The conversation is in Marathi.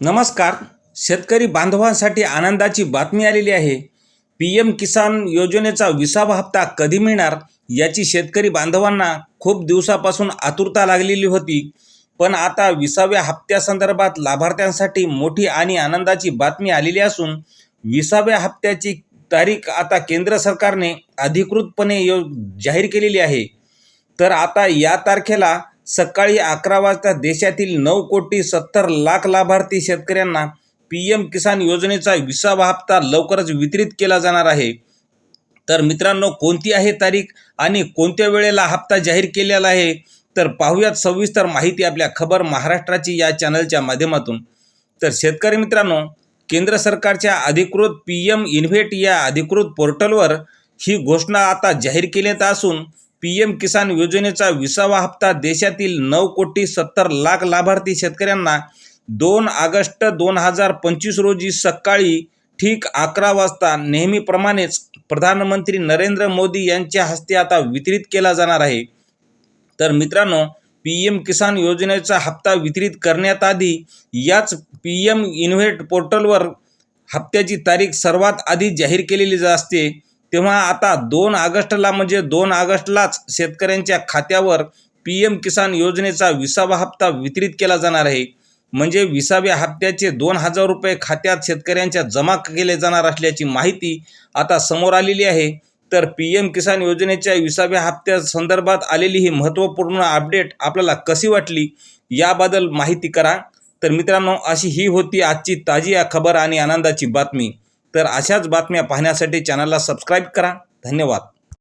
नमस्कार. शेतकरी बांधवांसाठी आनंदाची बातमी आलेली आहे. पी एम किसान योजनेचा विसावा हप्ता कधी मिळणार? याची शेतकरी बांधवांना खूप दिवसापासून आतुरता लागलेली होती. पण आता विसाव्या हप्त्यासंदर्भात लाभार्थ्यांसाठी मोठी आणि आनंदाची बातमी आलेली असून विसाव्या हप्त्याची तारीख आता केंद्र सरकारने अधिकृतपणे यो जाहीर केलेली आहे. तर आता या तारखेला सकाळी अकरा वाजता देशातील नऊ कोटी सत्तर लाख लाभार्थी शेतकऱ्यांना पी एम किसान योजनेचा विसावा हप्ता लवकरच वितरित केला जाणार आहे. तर मित्रांनो कोणती आहे तारीख आणि कोणत्या वेळेला हप्ता जाहीर केलेला आहे? तर पाहूयात सविस्तर माहिती आपल्या खबर महाराष्ट्राची या चॅनलच्या माध्यमातून. तर शेतकरी मित्रांनो केंद्र सरकारच्या अधिकृत पी एम इन्व्हेट या अधिकृत पोर्टलवर ही घोषणा आता जाहीर केली असून पी एम किसान योजनेचा विसावा हप्ता देशातील नऊ कोटी सत्तर लाख लाभार्थी शेतकऱ्यांना दोन ऑगस्ट दोन हजार पंचवीस रोजी सकाळी ठीक अकरा वाजता नेहमीप्रमाणेच प्रधानमंत्री नरेंद्र मोदी यांच्या हस्ते आता वितरित केला जाणार आहे. तर मित्रांनो पी एम किसान योजनेचा हप्ता वितरित करण्यात आधी याच पी एम इन्व्हेट पोर्टलवर हप्त्याची तारीख सर्वात आधी जाहीर केलेली असते. तेव्हा आता दोन ऑगस्टला म्हणजे दोन ऑगस्टलाच शेतकऱ्यांच्या खात्यावर पी एम किसान योजनेचा विसावा हप्ता वितरित केला जाणार आहे. म्हणजे विसाव्या हप्त्याचे दोन हजार रुपये खात्यात शेतकऱ्यांच्या जमा केले जाणार असल्याची माहिती आता समोर आलेली आहे. तर पी एम किसान योजनेच्या विसाव्या हप्त्या संदर्भात आलेली ही महत्त्वपूर्ण अपडेट आपल्याला कशी वाटली याबद्दल माहिती करा. तर मित्रांनो अशी ही होती आजची ताजी खबर आणि आनंदाची बातमी. तर अशाच बातम्या पाहण्यासाठी चॅनलला सबस्क्राईब करा. धन्यवाद.